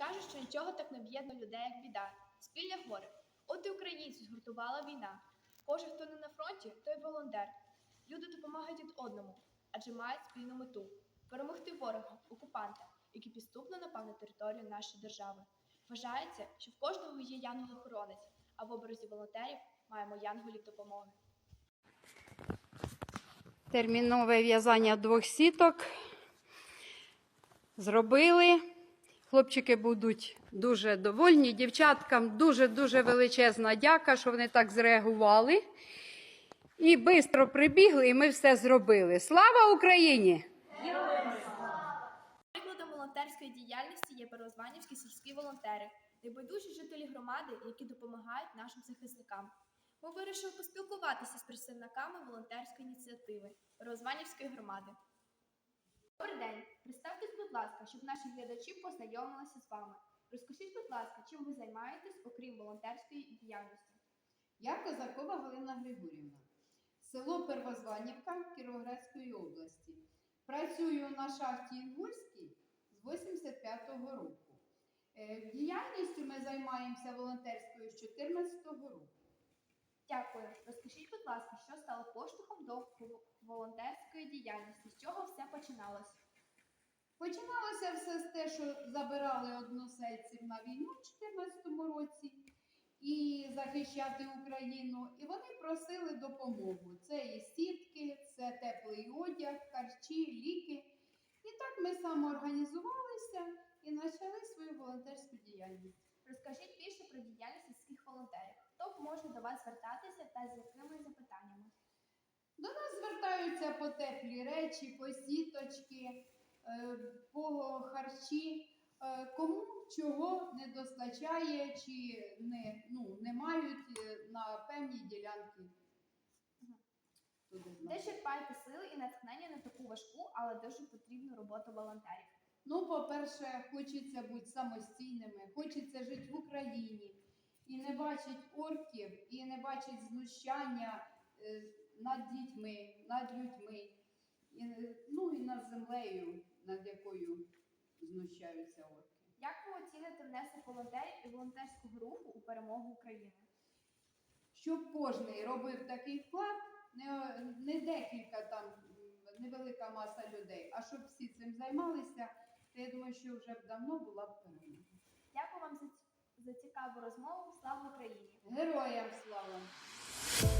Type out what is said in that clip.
Кажуть, що нічого так не об'єднує людей, як біда. Спільне горе. От і українців згуртувала війна. Кожен, хто не на фронті, той волонтер. Люди допомагають один одному, адже мають спільну мету перемогти ворога, окупанта, який підступно напав на територію нашої держави. Вважається, що в кожного є янгол-охоронець, а в образі волонтерів маємо янголів допомоги. Термінове в'язання двох сіток. Зробили. Хлопчики будуть дуже довольні. Дівчаткам дуже-дуже величезна дяка, що вони так зреагували. І швидко прибігли, і ми все зробили. Слава Україні! Прикладом волонтерської діяльності є первозванівські сільські волонтери, небайдужі жителі громади, які допомагають нашим захисникам. Ми вирішили поспілкуватися з представниками волонтерської ініціативи Первозванівської громади. Добрий день! Представтесь, будь ласка, щоб наші глядачі познайомилися з вами. Розкажіть, будь ласка, чим ви займаєтесь, окрім волонтерської діяльності? Я Козакова Галина Григорівна, село Первозванівка Кіровоградської області. Працюю на шахті Інгульській з 85-го року. Е, Діяльністю ми займаємося волонтерською з 14-го року. Дякую. Розкажіть, будь ласка, що стало поштовхом до волонтерської діяльності? З чого все починалось? Починалося все з те, що забирали односельців на війну в 14-му році і захищати Україну. І вони просили допомогу. Це і сітки, це теплий одяг, харчі, ліки. І так ми самоорганізувалися і почали свою волонтерську діяльність. Розкажіть більше про діяльність сільських волонтерів. Хто може до вас звертатися та з якими запитаннями? До нас звертаються по теплі речі, по сіточки, е, по харчі. Е, Кому чого не достачає чи не, ну, не мають е, на певні ділянки. Де знають. черпаєте сили і натхнення на таку важку, але дуже потрібну роботу волонтерів? Ну, по-перше, хочеться бути самостійними, хочеться жити в Україні і не бачить орків, і не бачить знущання е, над дітьми, над людьми, і, ну і над землею, над якою знущаються орки. Як ви оціните внесок волонтерів і волонтерського руху у перемогу України? Щоб кожен робив такий вклад, не, не декілька там невелика маса людей, а щоб всі цим займалися, то я думаю, що вже б давно була б перемога. Дякую вам за, ц- за цікаву розмову. Слава Україні! Героям слава!